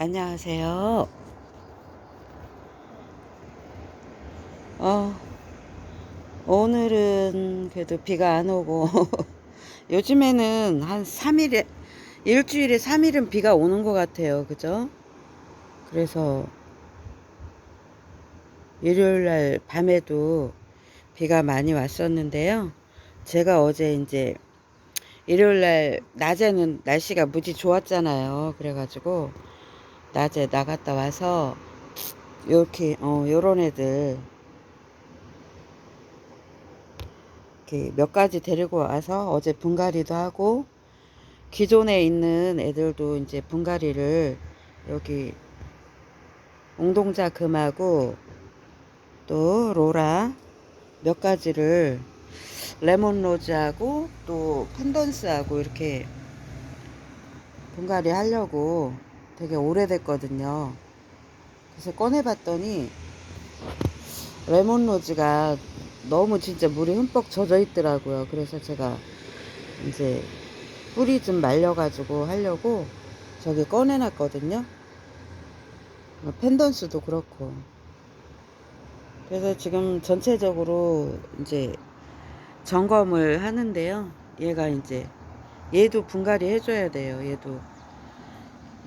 안녕하세요. 어, 오늘은 그래도 비가 안 오고, 요즘에는 한 3일에, 일주일에 3일은 비가 오는 것 같아요. 그죠? 그래서, 일요일 날 밤에도 비가 많이 왔었는데요. 제가 어제 이제, 일요일 날 낮에는 날씨가 무지 좋았잖아요. 그래가지고, 낮에 나갔다 와서 요렇게 어 요런 애들 이렇게 몇 가지 데리고 와서 어제 분갈이도 하고 기존에 있는 애들도 이제 분갈이를 여기 웅동자 금하고 또 로라 몇 가지를 레몬 로즈하고 또 펜던스하고 이렇게 분갈이 하려고 되게 오래됐거든요. 그래서 꺼내봤더니 레몬 로즈가 너무 진짜 물이 흠뻑 젖어 있더라고요. 그래서 제가 이제 뿌리 좀 말려가지고 하려고 저기 꺼내놨거든요. 뭐 펜던스도 그렇고. 그래서 지금 전체적으로 이제 점검을 하는데요. 얘가 이제 얘도 분갈이 해줘야 돼요. 얘도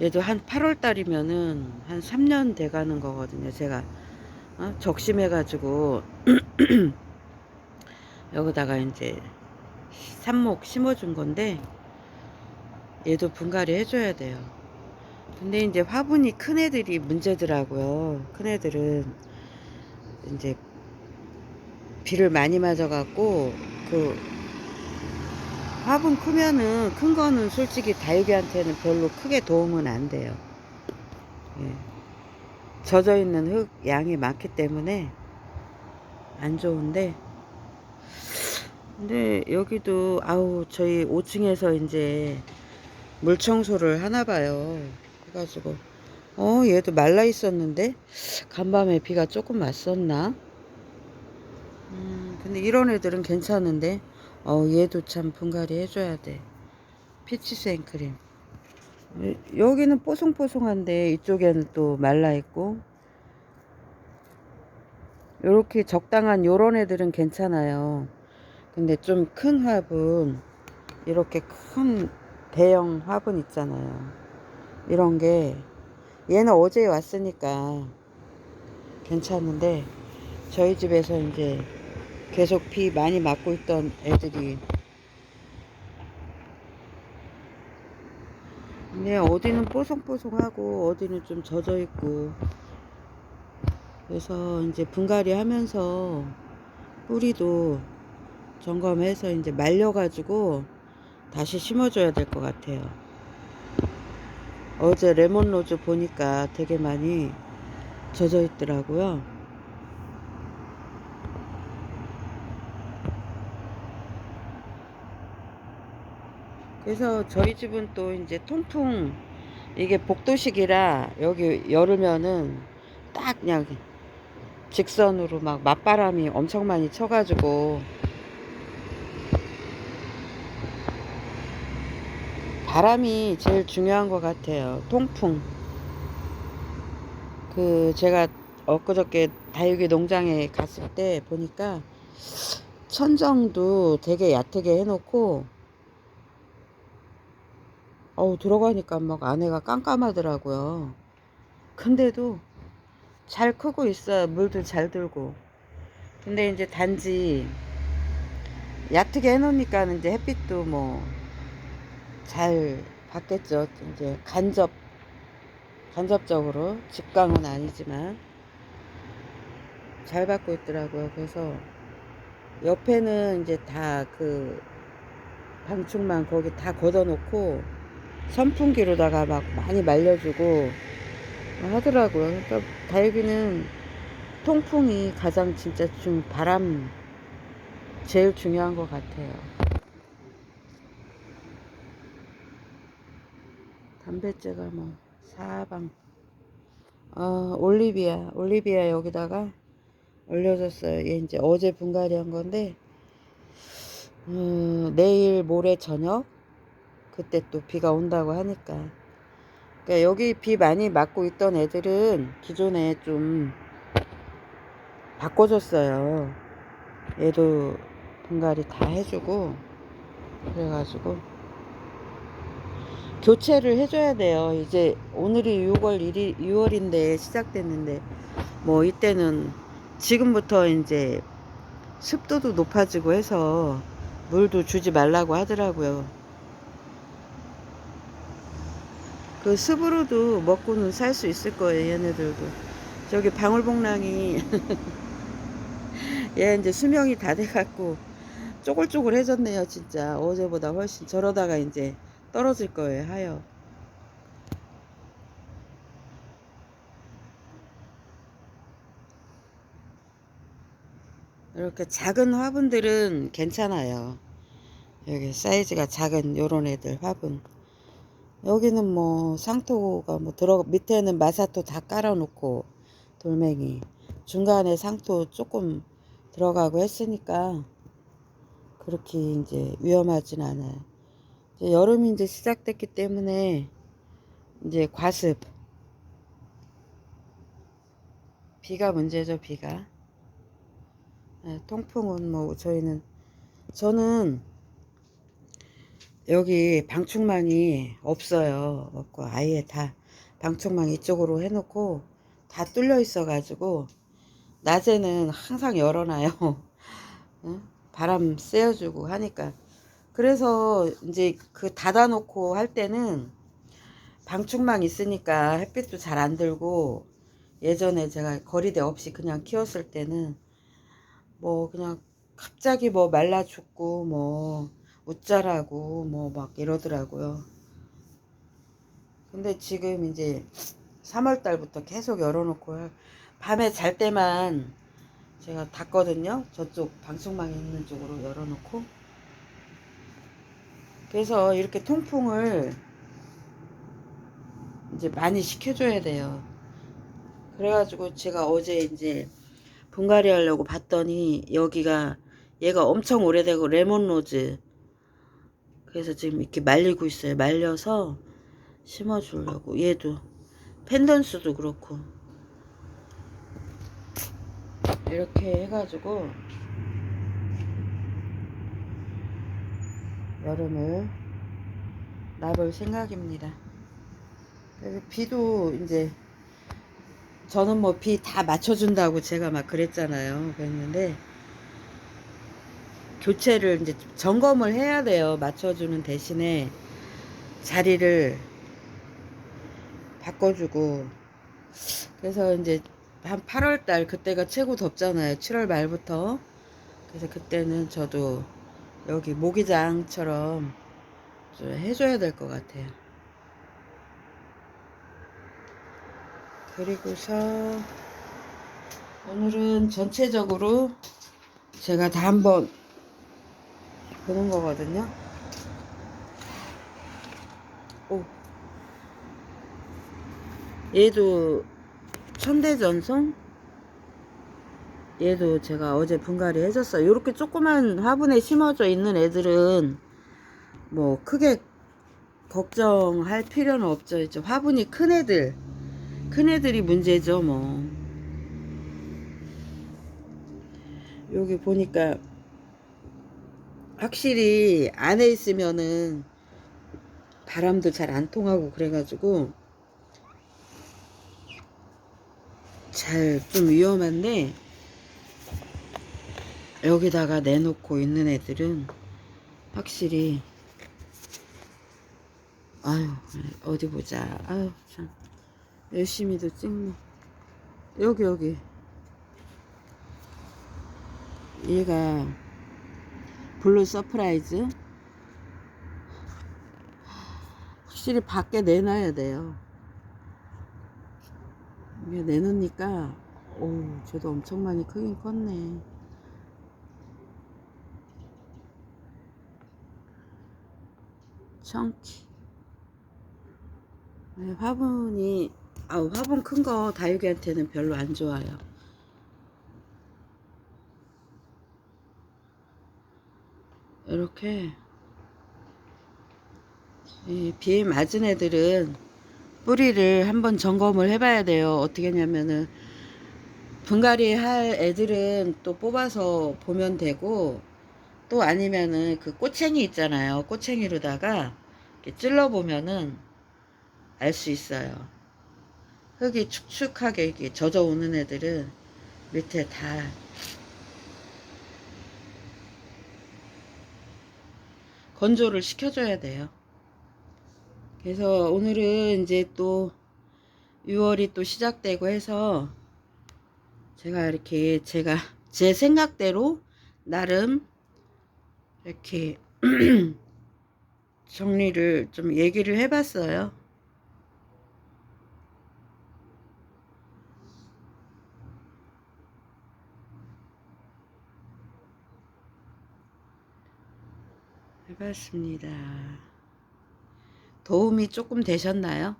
얘도 한 8월 달이면은 한 3년 돼 가는 거거든요. 제가 어? 적심해 가지고 여기다가 이제 삽목 심어 준 건데 얘도 분갈이 해줘야 돼요. 근데 이제 화분이 큰 애들이 문제더라고요. 큰 애들은 이제 비를 많이 맞아갖고 그 화분 크면은 큰 거는 솔직히 다육이한테는 별로 크게 도움은 안 돼요. 예. 젖어 있는 흙 양이 많기 때문에 안 좋은데 근데 여기도 아우 저희 5층에서 이제 물 청소를 하나 봐요. 그래가지고 어 얘도 말라 있었는데 간밤에 비가 조금 왔었나? 음 근데 이런 애들은 괜찮은데 어 얘도 참 분갈이 해줘야 돼. 피치 생크림. 여기는 뽀송뽀송한데 이쪽에는 또 말라 있고 요렇게 적당한 요런 애들은 괜찮아요. 근데 좀 큰 화분 이렇게 큰 대형 화분 있잖아요. 이런 게 얘는 어제 왔으니까 괜찮은데 저희 집에서 이제 계속 비 많이 맞고 있던 애들이 근데 어디는 뽀송뽀송하고 어디는 좀 젖어 있고 그래서 이제 분갈이 하면서 뿌리도 점검해서 이제 말려가지고 다시 심어줘야 될 것 같아요. 어제 레몬로즈 보니까 되게 많이 젖어 있더라고요. 그래서 저희 집은 또 이제 통풍 이게 복도식이라 여기 열으면은 딱 그냥 직선으로 막 맞바람이 엄청 많이 쳐가지고 바람이 제일 중요한 것 같아요. 통풍. 그 제가 엊그저께 다육이 농장에 갔을 때 보니까 천정도 되게 얕게 해놓고 어우 들어가니까 막 안에가 깜깜하더라고요. 근데도 잘 크고 있어요. 물도 잘 들고. 근데 이제 단지 얕게 해놓으니까 이제 햇빛도 뭐 잘 받겠죠. 이제 간접 간접적으로 직광은 아니지만 잘 받고 있더라고요. 그래서 옆에는 이제 다 그 방충망 거기 다 걷어놓고 선풍기로다가 막 많이 말려주고 하더라고요. 그러니까 다육이는 통풍이 가장 진짜 좀 바람 제일 중요한 것 같아요. 담배째가 뭐 사방 어 올리비아 올리비아 여기다가 올려줬어요. 얘 이제 어제 분갈이 한 건데 어, 내일 모레 저녁 그때 또 비가 온다고 하니까 그러니까 여기 비 많이 맞고 있던 애들은 기존에 좀 바꿔줬어요. 얘도 분갈이 다 해주고 그래가지고 교체를 해줘야 돼요. 이제 오늘이 6월 1일 6월인데 시작됐는데 뭐 이때는 지금부터 이제 습도도 높아지고 해서 물도 주지 말라고 하더라고요. 그 습으로도 먹고는 살 수 있을 거예요, 얘네들도. 저기 방울복랑이 얘 이제 수명이 다 돼갖고 쪼글쪼글해졌네요, 진짜. 어제보다 훨씬 저러다가 이제 떨어질 거예요, 하여. 이렇게 작은 화분들은 괜찮아요. 여기 사이즈가 작은 요런 애들 화분. 여기는 뭐 상토가 뭐 들어 밑에는 마사토 다 깔아놓고 돌멩이. 중간에 상토 조금 들어가고 했으니까 그렇게 이제 위험하진 않아요. 이제 여름이 이제 시작됐기 때문에 이제 과습. 비가 문제죠 비가. 예, 통풍은 뭐 저희는 저는 여기 방충망이 없어요. 없고 아예 다 방충망 이쪽으로 해놓고 다 뚫려 있어가지고 낮에는 항상 열어놔요. 응? 바람 쐬어주고 하니까 그래서 이제 그 닫아놓고 할 때는 방충망 있으니까 햇빛도 잘 안 들고 예전에 제가 거리대 없이 그냥 키웠을 때는 뭐 그냥 갑자기 뭐 말라 죽고 뭐 웃자라고 뭐 막 이러더라고요. 근데 지금 이제 3월 달부터 계속 열어놓고 밤에 잘 때만 제가 닫거든요. 저쪽 방충망이 있는 쪽으로 열어놓고. 그래서 이렇게 통풍을 이제 많이 시켜줘야 돼요. 그래가지고 제가 어제 이제 분갈이 하려고 봤더니 여기가 얘가 엄청 오래되고 레몬로즈 그래서 지금 이렇게 말리고 있어요. 말려서 심어주려고 얘도 펜던스도 그렇고 이렇게 해가지고 여름을 나볼 생각입니다. 그래서 비도 이제 저는 뭐 비 다 맞춰준다고 제가 막 그랬잖아요. 그랬는데 교체를 이제 점검을 해야 돼요. 맞춰주는 대신에 자리를 바꿔주고 그래서 이제 한 8월 달 그때가 최고 덥잖아요. 7월 말부터 그래서 그때는 저도 여기 모기장처럼 좀 해줘야 될 것 같아요. 그리고서 오늘은 전체적으로 제가 다 한번 보는 거거든요. 오. 얘도 천대전송? 얘도 제가 어제 분갈이 해줬어요. 이렇게 조그만 화분에 심어져 있는 애들은 뭐 크게 걱정할 필요는 없죠. 이제 화분이 큰 애들, 큰 애들이 문제죠, 뭐. 여기 보니까 확실히 안에 있으면은 바람도 잘 안 통하고 그래가지고 잘 좀 위험한데 여기다가 내놓고 있는 애들은 확실히 아유 어디 보자. 아유 참. 열심히도 찍네. 여기 여기. 얘가 블루 서프라이즈. 확실히 밖에 내놔야 돼요. 이게 내놓으니까 오 쟤도 엄청 많이 크긴 컸네. 청키. 네, 화분이 아 화분 큰 거 다육이한테는 별로 안 좋아요 이렇게 이 비에 맞은 애들은 뿌리를 한번 점검을 해봐야 돼요. 어떻게 했냐면은 분갈이 할 애들은 또 뽑아서 보면 되고 또 아니면은 그 꼬챙이 있잖아요. 꼬챙이로다가 찔러 보면은 알 수 있어요. 흙이 축축하게 젖어 오는 애들은 밑에 다 건조를 시켜줘야 돼요. 그래서 오늘은 이제 또 6월이 또 시작되고 해서 제가 이렇게 제가 제 생각대로 나름 이렇게 정리를 좀 얘기를 해봤어요. 해봤습니다. 도움이 조금 되셨나요?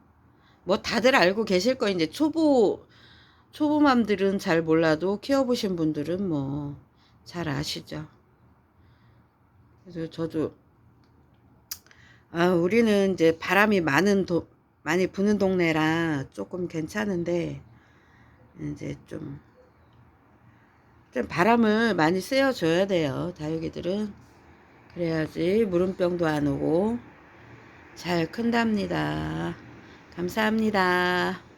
뭐 다들 알고 계실 거 이제 초보 초보맘들은 잘 몰라도 키워보신 분들은 뭐 잘 아시죠. 그래서 저도 아 우리는 이제 바람이 많은 도, 많이 부는 동네라 조금 괜찮은데 이제 좀, 좀 바람을 많이 쐬어줘야 돼요. 다육이들은 그래야지 물음병도 안 오고 잘 큰답니다. 감사합니다.